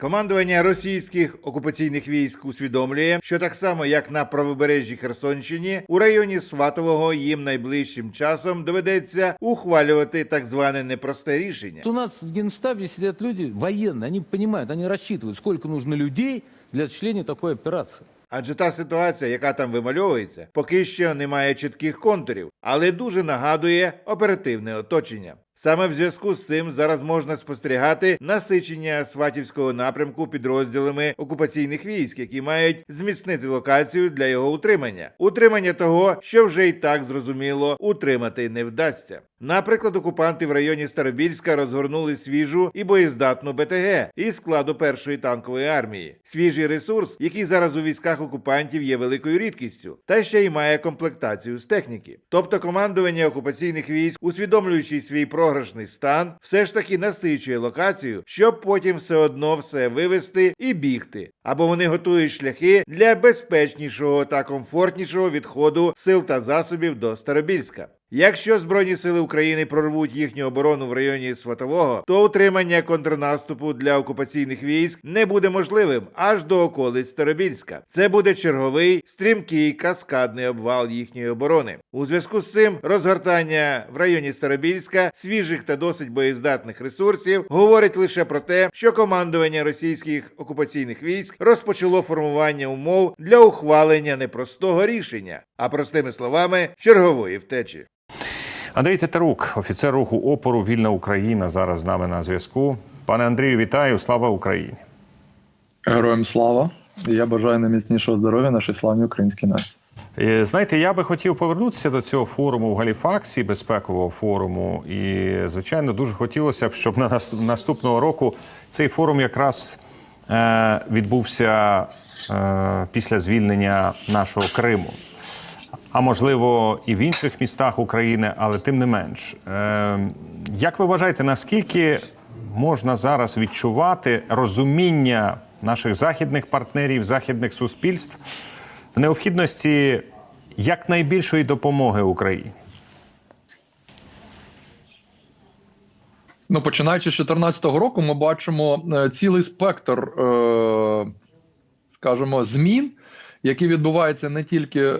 Командування російських окупаційних військ усвідомлює, що так само як на правобережжі Херсонщині, у районі Сватового їм найближчим часом доведеться ухвалювати так зване непросте рішення. У нас в Генштабе сидят люди военные, они понимают, они рассчитывают, сколько нужно людей для осуществления такой операции. Адже та ситуація, яка там вимальовується, поки що не має чітких контурів, але дуже нагадує оперативне оточення. Саме в зв'язку з цим зараз можна спостерігати насичення сватівського напрямку підрозділами окупаційних військ, які мають зміцнити локацію для його утримання. Утримання того, що вже й так зрозуміло утримати не вдасться. Наприклад, окупанти в районі Старобільська розгорнули свіжу і боєздатну БТГ із складу першої танкової армії. Свіжий ресурс, який зараз у військах окупантів є великою рідкістю, та ще й має комплектацію з техніки. Тобто командування окупаційних військ, усвідомлюючи свій програшний стан, все ж таки насичує локацію, щоб потім все одно все вивести і бігти. Або вони готують шляхи для безпечнішого та комфортнішого відходу сил та засобів до Старобільська. Якщо Збройні сили України прорвуть їхню оборону в районі Сватового, то утримання контрнаступу для окупаційних військ не буде можливим аж до околиць Старобільська. Це буде черговий стрімкий каскадний обвал їхньої оборони. У зв'язку з цим розгортання в районі Старобільська свіжих та досить боєздатних ресурсів говорить лише про те, що командування російських окупаційних військ розпочало формування умов для ухвалення непростого рішення, а простими словами чергової втечі. Андрій Тетерук, офіцер руху опору Вільна Україна, зараз з нами на зв'язку. Пане Андрію, вітаю! Слава Україні! Героям слава! Я бажаю найміцнішого здоров'я нашій славній українській нації. Е, Знаєте, я би хотів повернутися до цього форуму в Галіфаксі, безпекового форуму. І, звичайно, дуже хотілося б, щоб на наступного року цей форум якраз е, відбувся е, після звільнення нашого Криму. А можливо, і в інших містах України, але тим не менш. Е, як ви вважаєте, наскільки можна зараз відчувати розуміння наших західних партнерів, західних суспільств в необхідності якнайбільшої допомоги Україні? Ну, починаючи з 2014 року, ми бачимо е, цілий спектр, е, скажімо, змін, які відбуваються не тільки е,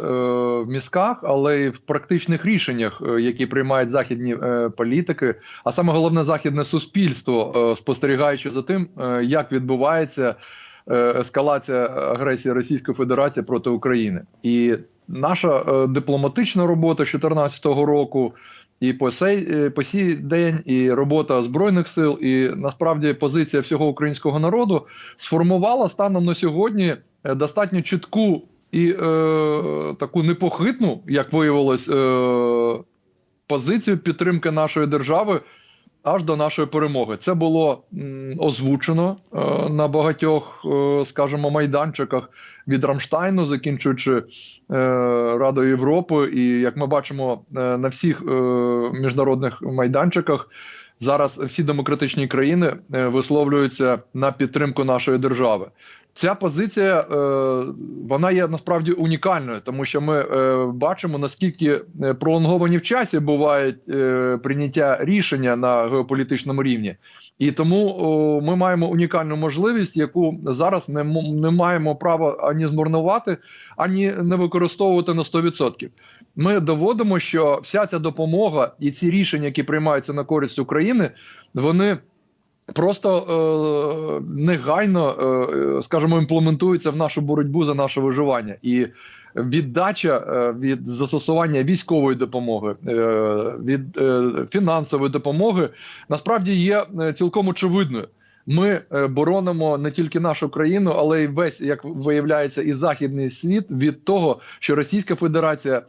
в мізках, але й в практичних рішеннях, е, які приймають західні е, політики, а саме головне західне суспільство, спостерігаючи за тим, як відбувається ескалація агресії Російської Федерації проти України. І наша дипломатична робота з 2014 року. І по сей по сій день, і робота збройних сил, і насправді позиція всього українського народу сформувала станом на сьогодні достатньо чітку і е, таку непохитну, як виявилось, е, позицію підтримки нашої держави аж до нашої перемоги. Це було озвучено е, на багатьох, е, скажімо, майданчиках від Рамштайну, закінчуючи е, Радою Європи, і як ми бачимо е, на всіх е, міжнародних майданчиках. Зараз всі демократичні країни е, висловлюються на підтримку нашої держави. Ця позиція е, вона є насправді унікальною, тому що ми е, бачимо наскільки пролонговані в часі бувають прийняття рішення на геополітичному рівні, і тому ми маємо унікальну можливість, яку зараз не, не маємо права ані змарнувати, ані не використовувати на 100%. Ми доводимо, що вся ця допомога і ці рішення, які приймаються на користь України, вони просто е, негайно, е, скажімо, імплементуються в нашу боротьбу за наше виживання. І віддача е, від застосування військової допомоги, е, від е, фінансової допомоги насправді є е, цілком очевидною. Ми е, боронимо не тільки нашу країну, але й весь, як виявляється, і західний світ від того, що Російська Федерація е,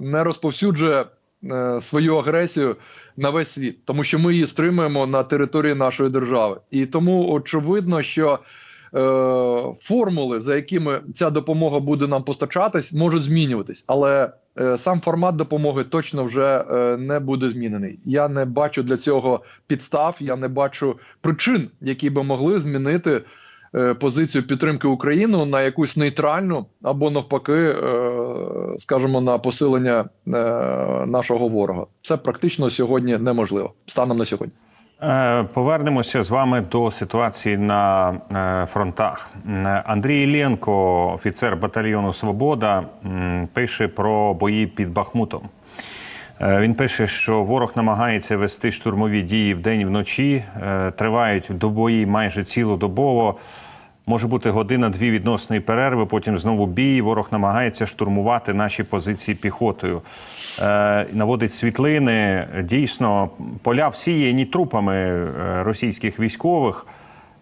не розповсюджує е, свою агресію на весь світ, тому що ми її стримуємо на території нашої держави, і тому очевидно, що формули, за якими ця допомога буде нам постачатись, можуть змінюватись, але е, сам формат допомоги точно вже е, не буде змінений. Я не бачу для цього підстав, я не бачу причин, які би могли змінити е, позицію підтримки України на якусь нейтральну або навпаки, е, скажімо, на посилення е, нашого ворога. Це практично сьогодні неможливо станом на сьогодні. Е, Повернемося з вами до ситуації на е, фронтах. Е, Андрій Ілєнко, офіцер батальйону Свобода, пише про бої під Бахмутом. Він пише, що ворог намагається вести штурмові дії вдень і вночі, тривають до бої майже цілодобово. Може бути година-дві відносної перерви, потім знову бій. Ворог намагається штурмувати наші позиції піхотою. Е, наводить світлини. Дійсно, поля всіяні трупами е, російських військових.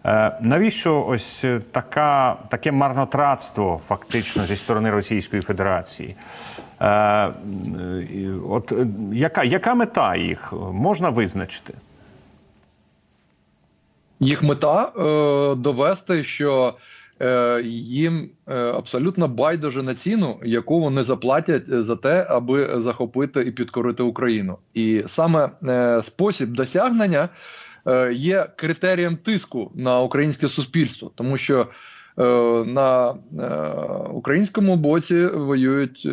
Е, навіщо ось е, така, таке марнотратство фактично зі сторони Російської Федерації? Е, е, от яка, яка мета їх можна визначити? Їх мета е, довести, що е, їм е, абсолютно байдуже на ціну, яку вони заплатять за те, аби захопити і підкорити Україну. І саме спосіб досягнення є критерієм тиску на українське суспільство, тому що на е, українському боці воюють е,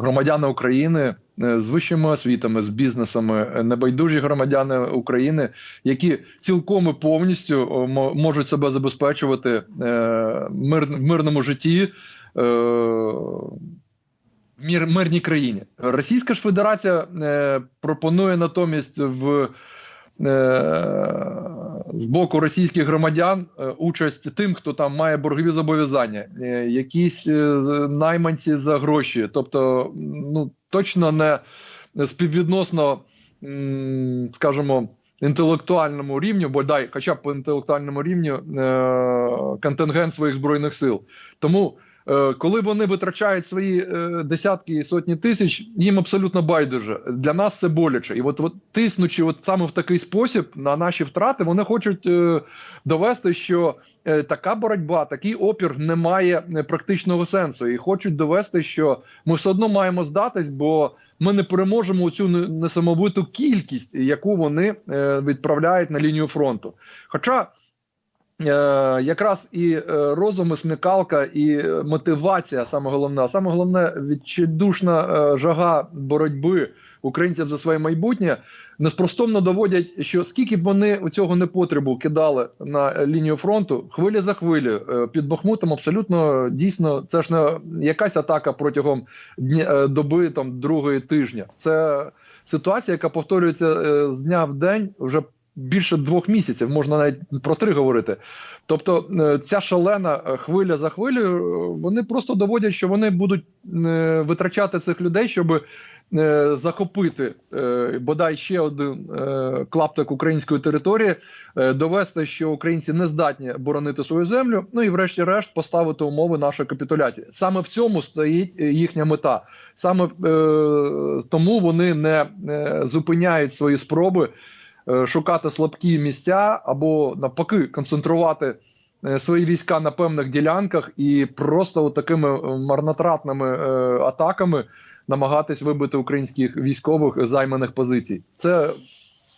громадяни України е, з вищими освітами, з бізнесами, е, небайдужі громадяни України, які цілком і повністю мо- можуть себе забезпечувати е, в мирному житті. Е, в мирній країні. Російська ж Федерація е, пропонує натомість в е, з боку російських громадян е, участь тим, хто там має боргові зобов'язання, е, якісь е, найманці за гроші, тобто ну точно не співвідносно, скажімо, інтелектуальному рівню, бодай, хоча б по інтелектуальному рівню контингент своїх збройних сил. Тому коли вони витрачають свої е, десятки і сотні тисяч, їм абсолютно байдуже. Для нас це боляче. І от, от тиснучи от саме в такий спосіб на наші втрати, вони хочуть е, довести, що е, така боротьба, такий опір не має е, практичного сенсу. І хочуть довести, що ми все одно маємо здатись, бо ми не переможемо цю несамовиту кількість, яку вони е, відправляють на лінію фронту. Хоча е, якраз і е, розум, і смікалка, і е, мотивація саме головне, а саме головне відчайдушна е, жага боротьби українців за своє майбутнє неспростомно доводять, що скільки б вони у цього непотребу кидали на лінію фронту, хвиля за хвилею е, під Бахмутом, абсолютно дійсно, це ж не якась атака протягом дня, е, доби там другої тижня. Це ситуація, яка повторюється е, з дня в день вже більше двох місяців, можна навіть про три говорити. Тобто, е, ця шалена е, хвиля за хвилею, е, вони просто доводять, що вони будуть витрачати цих людей, щоб захопити бодай ще один клаптик української території, довести, що українці не здатні боронити свою землю. Ну і врешті-решт поставити умови нашої капітуляції. Саме в цьому стоїть їхня мета. Саме тому вони не зупиняють свої спроби шукати слабкі місця або навпаки концентрувати е, свої війська на певних ділянках і просто такими е, марнотратними е, атаками намагатись вибити українських військових займаних позицій. Це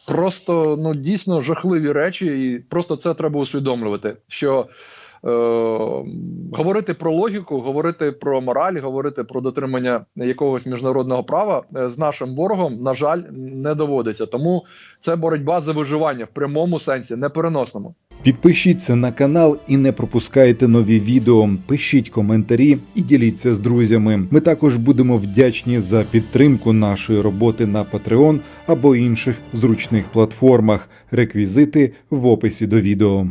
просто ну дійсно жахливі речі, і просто це треба усвідомлювати. Що е, говорити про логіку, говорити про мораль, говорити про дотримання якогось міжнародного права е, з нашим ворогом, на жаль, не доводиться. Тому це боротьба за виживання в прямому сенсі, непереносному. Підпишіться на канал і не пропускайте нові відео. Пишіть коментарі і діліться з друзями. Ми також будемо вдячні за підтримку нашої роботи на Patreon або інших зручних платформах. Реквізити в описі до відео.